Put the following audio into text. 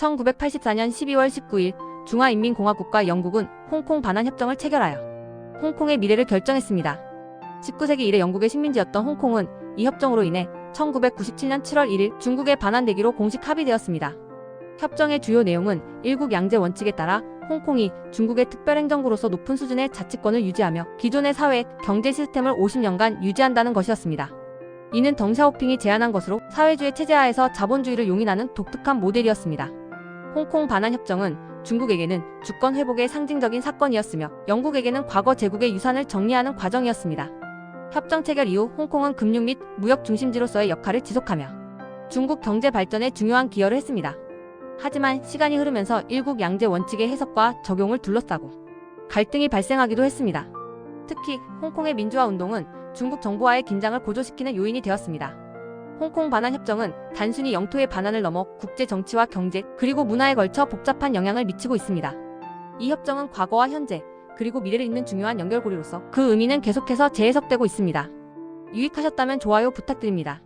1984년 12월 19일 중화인민공화국과 영국은 홍콩 반환 협정을 체결하여 홍콩의 미래를 결정했습니다. 19세기 이래 영국의 식민지였던 홍콩은 이 협정으로 인해 1997년 7월 1일 중국에 반환되기로 공식 합의되었습니다. 협정의 주요 내용은 일국 양제 원칙에 따라 홍콩이 중국의 특별행정구로서 높은 수준의 자치권을 유지하며 기존의 사회, 경제 시스템을 50년간 유지한다는 것이었습니다. 이는 덩샤오핑이 제안한 것으로 사회주의 체제하에서 자본주의를 용인하는 독특한 모델이었습니다. 홍콩 반환 협정은 중국에게는 주권 회복의 상징적인 사건이었으며 영국에게는 과거 제국의 유산을 정리하는 과정이었습니다. 협정 체결 이후 홍콩은 금융 및 무역 중심지로서의 역할을 지속하며 중국 경제 발전에 중요한 기여를 했습니다. 하지만 시간이 흐르면서 일국 양제 원칙의 해석과 적용을 둘러싸고 갈등이 발생하기도 했습니다. 특히 홍콩의 민주화 운동은 중국 정부와의 긴장을 고조시키는 요인이 되었습니다. 홍콩 반환 협정은 단순히 영토의 반환을 넘어 국제 정치와 경제 그리고 문화에 걸쳐 복잡한 영향을 미치고 있습니다. 이 협정은 과거와 현재 그리고 미래를 잇는 중요한 연결고리로서 그 의미는 계속해서 재해석되고 있습니다. 유익하셨다면 좋아요 부탁드립니다.